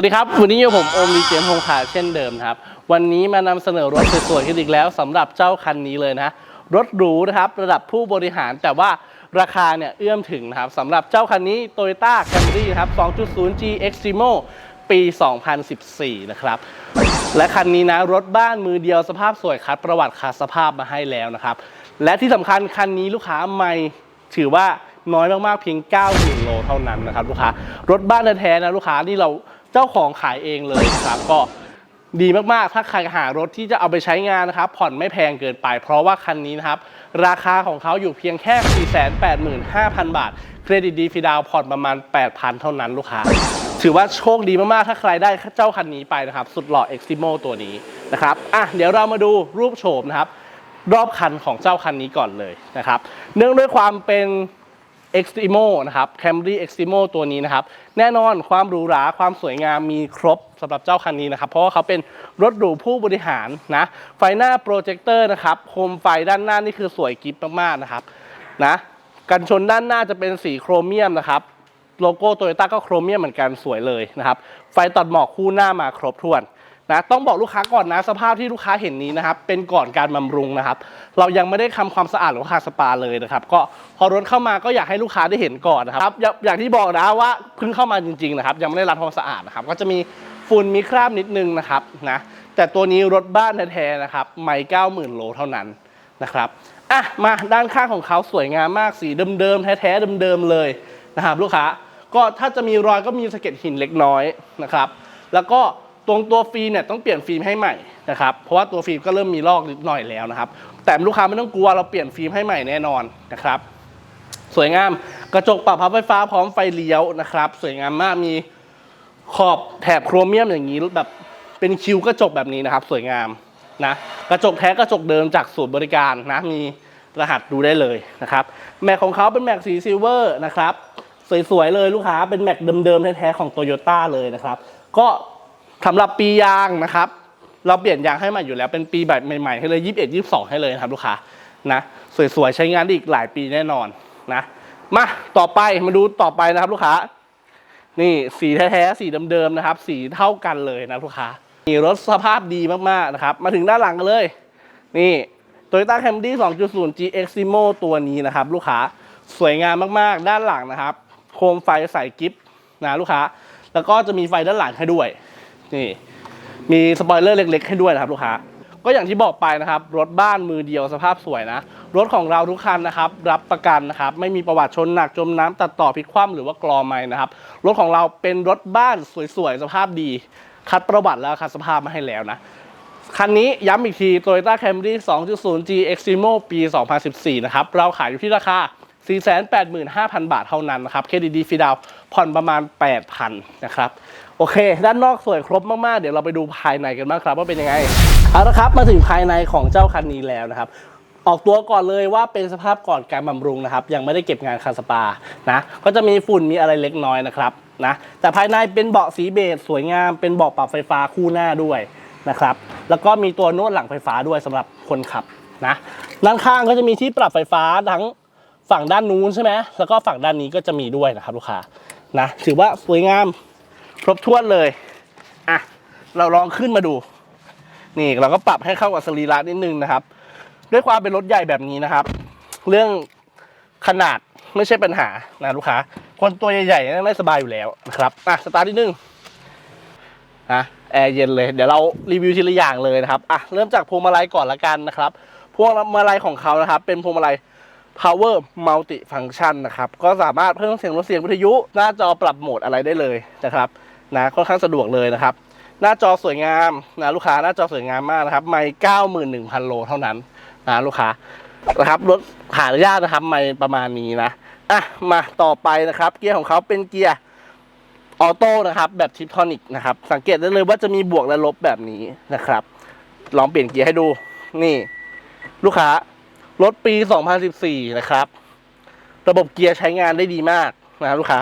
วัสดีครับ วันนี้อยู่ผมโอมดีเจมส์พงขาเช่นเดิมนะครับ วันนี้มานำเสนอรถสวยๆกันอีกแล้วสำหรับเจ้าคันนี้เลยนะรถหรูนะครับระดับผู้บริหารแต่ว่าราคาเนี่ยเอื้อมถึงนะครับสำหรับเจ้าคันนี้ Toyota Camry ครับ 2.0G Extremo ปี 2014 นะครับ และคันนี้นะรถบ้านมือเดียวสภาพสวยคัดประวัติคัดสภาพมาให้แล้วนะครับ และที่สำคัญคันนี้ลูกค้าไม่ถือว่าน้อยมากๆเพียง 90,000โลเท่านั้นนะครับลูกค้ารถบ้านแท้ๆนะลูกค้านี่เรา เจ้าของขายเองเลยนะครับก็ดีมากๆ ถ้าใครหารถที่จะเอาไปใช้งานนะครับ ผ่อนไม่แพงเกินไป เพราะว่าคันนี้นะครับ ราคาของเขาอยู่เพียงแค่ 485,000 บาท เครดิตดีฟีดาวผ่อนประมาณ 8,000 เท่านั้นลูกค้า ถือว่าโชคดีมากๆ ถ้าใครได้เจ้าคันนี้ไปนะครับ สุดหล่อ Eximo ตัวนี้นะครับ อะ เดี๋ยวเรามาดูรูปโฉมนะครับ รอบคันของเจ้าคันนี้ก่อนเลยนะครับ เนื่องด้วยความเป็น Extremo นะครับ Camry Extremo ตัวนี้นะครับ แน่นอนความหรูหราความสวยงามมีครบสำหรับเจ้าคันนี้นะครับ เพราะว่าเขาเป็นรถหรูผู้บริหารนะ ไฟหน้าโปรเจคเตอร์นะครับโคมไฟด้านหน้านี่คือสวยกิ๊บมากๆนะครับนะกันชนด้านหน้าจะเป็นสีโครเมียมนะครับโลโก้โตโยต้าก็โครเมียมเหมือนกันสวยเลยนะครับ ไฟตัดหมอกคู่หน้ามาครบถ้วน นะต้องบอกลูกค้าก่อนนะสภาพที่ลูกค้าเห็นนี้นะครับเป็นก่อนการบำรุงนะครับ เรายังไม่ได้ทำความสะอาดหรือว่าทาสปาเลยนะครับ ก็พอรถเข้ามาก็อยากให้ลูกค้าได้เห็นก่อนนะครับอย่าอย่างที่บอกนะว่าเพิ่งเข้ามาจริงๆนะครับยังไม่ได้รับความสะอาดนะครับ ก็จะมีฝุ่นมีคราบนิดนึงนะครับนะแต่ตัวนี้รถบ้านแท้ๆนะครับไม่เก้าหมื่นโลเท่านั้นนะครับอะมาด้านข้างของเขาสวยงามมากสีเดิมๆแท้ๆเดิมๆเลยนะครับ ลูกค้าก็ถ้าจะมีรอยก็มีสะเก็ดหินเล็กน้อยนะครับ แล้วก็ ตรงตัวฟิล์มเนี่ยต้องเปลี่ยนฟิล์มให้ใหม่นะครับ เพราะว่าตัวฟิล์มก็เริ่มมีลอกนิดหน่อยแล้วนะครับ แต่ลูกค้าไม่ต้องกลัวเราเปลี่ยนฟิล์มให้ใหม่แน่นอนนะครับ สวยงามกระจกปรับพับไฟฟ้าพร้อมไฟเลี้ยวนะครับ สวยงามมากมีขอบแถบโครเมียมอย่างนี้แบบเป็นคิวกระจกแบบนี้นะครับ สวยงามนะกระจกแท้กระจกเดิมจากศูนย์บริการนะมีรหัสดูได้เลยนะครับ แม็กของเขาเป็นแม็กสีซิลเวอร์นะครับ สวยๆเลยลูกค้าเป็นแม็กเดิมๆแท้ๆของโตโยต้าเลยนะครับ ก็ สำหรับปียางนะครับ เราเปลี่ยนยางให้ใหม่อยู่แล้วเป็นปีแบบใหม่ๆให้เลย21 22 ให้เลยนะครับลูกค้านะสวยๆใช้งานได้อีกหลายปีแน่นอนนะมาต่อไปมาดูต่อไปนะครับลูกค้า นี่สีแท้ๆสีเดิมๆนะครับ สีเท่ากันเลยนะลูกค้านี่รถสภาพดีมากๆนะครับ มาถึงด้านหลังกันเลย นี่ Toyota Camry 2.0 GX Simo ตัวนี้นะครับ ลูกค้าสวยงามมากๆ ด้านหลังนะครับ โคมไฟใส่กิฟต์นะลูกค้า แล้วก็จะมีไฟด้านหลังให้ด้วย นี่ มีสปอยเลอร์เล็ก ๆ ให้ด้วยนะครับลูกค้าก็อย่างที่บอกไปนะครับ รถบ้านมือเดียวสภาพสวยนะ รถของเราทุกคันนะครับ รับประกันนะครับ ไม่มีประวัติชนหนักจมน้ำตัดต่อพลิกคว่ำหรือว่ากรอไม่นะครับ รถของเราเป็นรถบ้านสวยๆ สภาพดี คัดประวัติแล้วคัดสภาพมาให้แล้วนะ คันนี้ย้ำอีกที Toyota Camry 2.0G Extremo ปี 2014 นะครับ เราขายอยู่ที่ราคา 485,000 บาทเท่านั้นนะครับ เครดิตดีฟรีดาวผ่อนประมาณ 8,000 นะครับ โอเค ด้านนอกสวยครบมากๆ เดี๋ยวเราไปดูภายในกันบ้างครับว่าเป็นยังไง เอาละครับมาถึงภายในของเจ้าคันนี้แล้วนะครับออกตัวก่อนเลยว่าเป็นสภาพก่อนการบำรุงนะครับ ยังไม่ได้เก็บงานคาสปานะก็จะมีฝุ่นมีอะไรเล็กน้อยนะครับนะแต่ภายในเป็นเบาะสีเบจสวยงาม เป็นเบาะปรับไฟฟ้าคู่หน้าด้วยนะครับแล้วก็มีตัวนวดหลังไฟฟ้าด้วยสำหรับคนขับนะด้านข้างก็จะมีที่ปรับไฟฟ้าทั้งฝั่งด้านนู้นใช่ไหมแล้วก็ฝั่งด้านนี้ก็จะมีด้วยนะครับลูกค้านะถือว่าสวยงาม ครบถ้วนเลยอะเราลองขึ้นมาดู นี่เราก็ปรับให้เข้ากับสรีระนิดนึงนะครับ ด้วยความเป็นรถใหญ่แบบนี้นะครับ เรื่องขนาดไม่ใช่ปัญหานะลูกค้า คนตัวใหญ่ๆนั่งได้สบายอยู่แล้วนะครับอะสตาร์ทนิดนึงนะแอร์เย็นเลย เดี๋ยวเรารีวิวทีละอย่างเลยนะครับอะเริ่มจากพวงมาลัยก่อนละกันนะครับพวงมาลัยของเขานะครับ เป็นพวงมาลัย power multi function นะครับ ก็สามารถเพิ่มเสียงลดเสียงวิทยุ หน้าจอปรับโหมดอะไรได้เลยนะครับ นะค่อนข้างสะดวกเลยนะครับ หน้าจอสวยงามนะลูกค้าหน้าจอสวยงามมากนะครับ ไม่เก้าหมื่นหนึ่งพันโลเท่านั้นนะลูกค้านะครับรถหายากนะครับไม่ประมาณนี้นะอะมาต่อไปนะครับ เกียร์ของเขาเป็นเกียร์ออโต้นะครับแบบทิปทอนิกนะครับ สังเกตได้เลยว่าจะมีบวกและลบแบบนี้นะครับ ลองเปลี่ยนเกียร์ให้ดูนี่ ลูกค้ารถปี 2014 นะครับ ระบบเกียร์ใช้งานได้ดีมากนะลูกค้า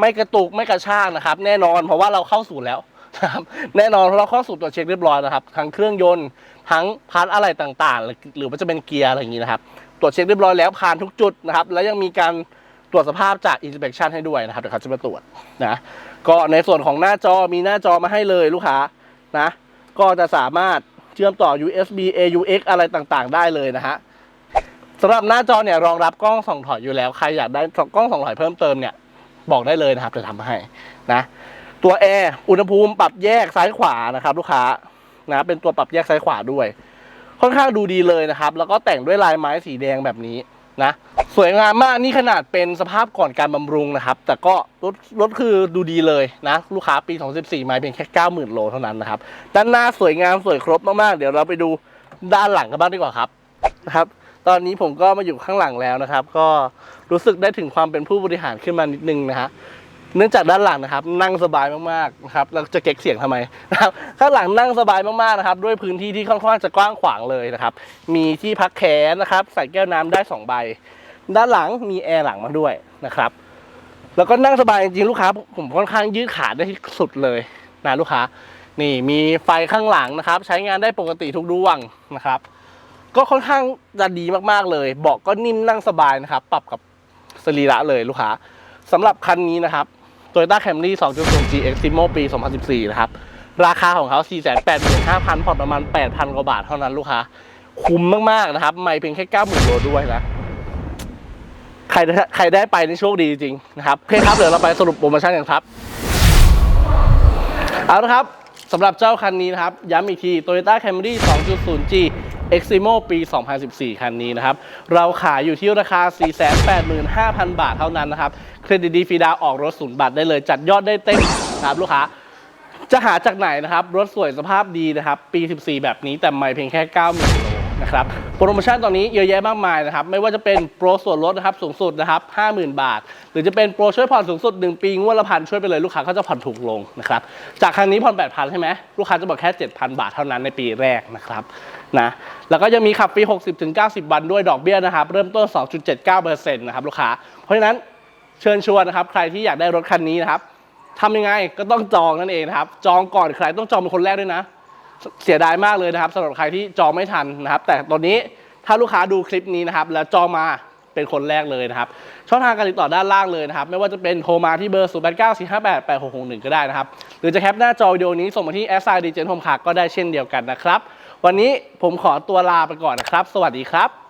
ไม่กระตุกไม่กระชากนะครับ แน่นอนเพราะว่าเราเข้าสู่แล้วนะครับแน่นอนเพราะเราเข้าสู่ตัวจเช็คเรียบร้อยนะครับทั้งเครื่องยนต์ทั้งพาร์ทอะไรต่างๆหรือหรือว่าจะเป็นเกียร์อะไรอย่างนี้นะครับตรวจเช็คเรียบร้อยแล้วผ่านทุกจุดนะครับ แล้วยังมีการตรวจสภาพจาก inspection ให้ด้วยนะครับเดี๋ยวเขาจะมาตรวจนะก็ในส่วนของหน้าจอมีหน้าจอมาให้เลยลูกค้านะก็จะสามารถเชื่อมต่อ USB AUX อะไรต่างๆ ได้เลยนะฮะสำหรับหน้าจอเนี่ยรองรับกล้องส่องถอยอยู่แล้ว ใครอยากได้กล้องส่องถอยเพิ่มเติมเนี่ย บอกได้เลยนะครับจะทำให้นะตัวแอร์อุณหภูมิปรับแยกซ้ายขวานะครับลูกค้านะเป็นตัวปรับแยกซ้ายขวาด้วย ค่อนข้างดูดีเลยนะครับ แล้วก็แต่งด้วยลายไม้สีแดงแบบนี้นะสวยงามมากนี่ขนาดเป็นสภาพก่อนการบำรุงนะครับ แต่ก็รถรถคือดูดีเลยนะ ลูกค้าปี 2014มาเพียงแค่ 90,000 โลเท่านั้นนะครับ ด้านหน้าสวยงามสวยครบมาก ๆ เดี๋ยวเราไปดูด้านหลังกันบ้างดีกว่าครับนะครับ ตอนนี้ผมก็มาอยู่ข้างหลังแล้วนะครับ ก็รู้สึกได้ถึงความเป็นผู้บริหารขึ้นมานิดนึงนะฮะเนื่องจากด้านหลังนะครับ นั่งสบายมากๆนะครับเราจะเก๊กเสียงทำไมนะครับข้างหลังนั่งสบายมากๆนะครับ ด้วยพื้นที่ที่ค่อนข้างจะกว้างขวางเลยนะครับ มีที่พักแขนนะครับใส่แก้วน้ำได้สองใบ ด้านหลังมีแอร์หลังมาด้วยนะครับ แล้วก็นั่งสบายจริงๆลูกค้า ผมค่อนข้างยืดขาได้ที่สุดเลยนะลูกค้า นี่มีไฟข้างหลังนะครับ ใช้งานได้ปกติทุกดวงนะครับ ก็ค่อนข้างจะดีมากๆเลยเบาะก็นิ่มนั่งสบายนะครับปรับกับสรีระเลยลูกค้าสำหรับคันนี้นะครับ Toyota Camry 2.0 GX Simo ปี 2014 นะครับ ราคาของเขา 485,000ผ่อนประมาณ 8,000 กว่าบาทเท่านั้นลูกค้า คุ้มมาก ๆ นะครับ ไม่เพียงแค่ 90,000โลด้วยนะ ใครใครได้ไปนี่โชคดีจริงนะครับโอเคครับ เดี๋ยวเราไปสรุปโปรโมชั่นกันครับ เอาละครับสำหรับเจ้าคันนี้นะครับ ย้ำอีกที Toyota Camry Eximo ปี 2014 คันนี้นะครับ เราขายอยู่ที่ราคา 485,000 บาทเท่านั้นนะครับ เครดิตดีฟีดาออกรถศูนย์บาทได้เลย จัดยอดได้เต็มนะครับลูกค้า จะหาจากไหนนะครับ รถสวยสภาพดีนะครับ ปี 14 แบบนี้แต่ไม่เพียงแค่ 90,000 นะครับโปรโมชั่นตอนนี้เยอะแยะมากมายนะครับไม่ว่าจะเป็นโปรส่วนลดนะครับสูงสุดนะครับ50,000 บาท หรือจะเป็นโปรช่วยผ่อนสูงสุด 1 ปีงวดละพันช่วยไปเลยลูกค้าก็จะผ่อนถูกลงนะครับจากครั้งนี้ผ่อน 8,000 ใช่ไหมลูกค้าจะบอกแค่ 7,000 บาทเท่านั้นในปีแรกนะครับนะแล้วก็ยังมีขับฟรี60-90 วันด้วยดอกเบี้ยนะครับเริ่มต้น 2.79%นะครับลูกค้า เพราะฉะนั้นเชิญชวนนะครับใครที่อยากได้รถคันนี้นะครับทำยังไงก็ต้องจองนั่นเองนะครับจองก่อนใครต้องจองเป็นคนแรกด้วยนะ เสียดายมากเลยนะครับสำหรับใครที่จองไม่ทันนะครับ แต่ตอนนี้ถ้าลูกค้าดูคลิปนี้นะครับ แล้วจองมาเป็นคนแรกเลยนะครับ ช่องทางการติดต่อด้านล่างเลยนะครับ ไม่ว่าจะเป็นโทรมาที่เบอร์ 0 8 9 4 5 8 8 6 6 1 ก็ได้นะครับ หรือจะแคปหน้าจอวิดีโอนี้ส่งมาที่ s i d g e n Home ค่ะก็ได้เช่นเดียวกันนะครับ วันนี้ผมขอตัวลาไปก่อนนะครับ สวัสดีครับ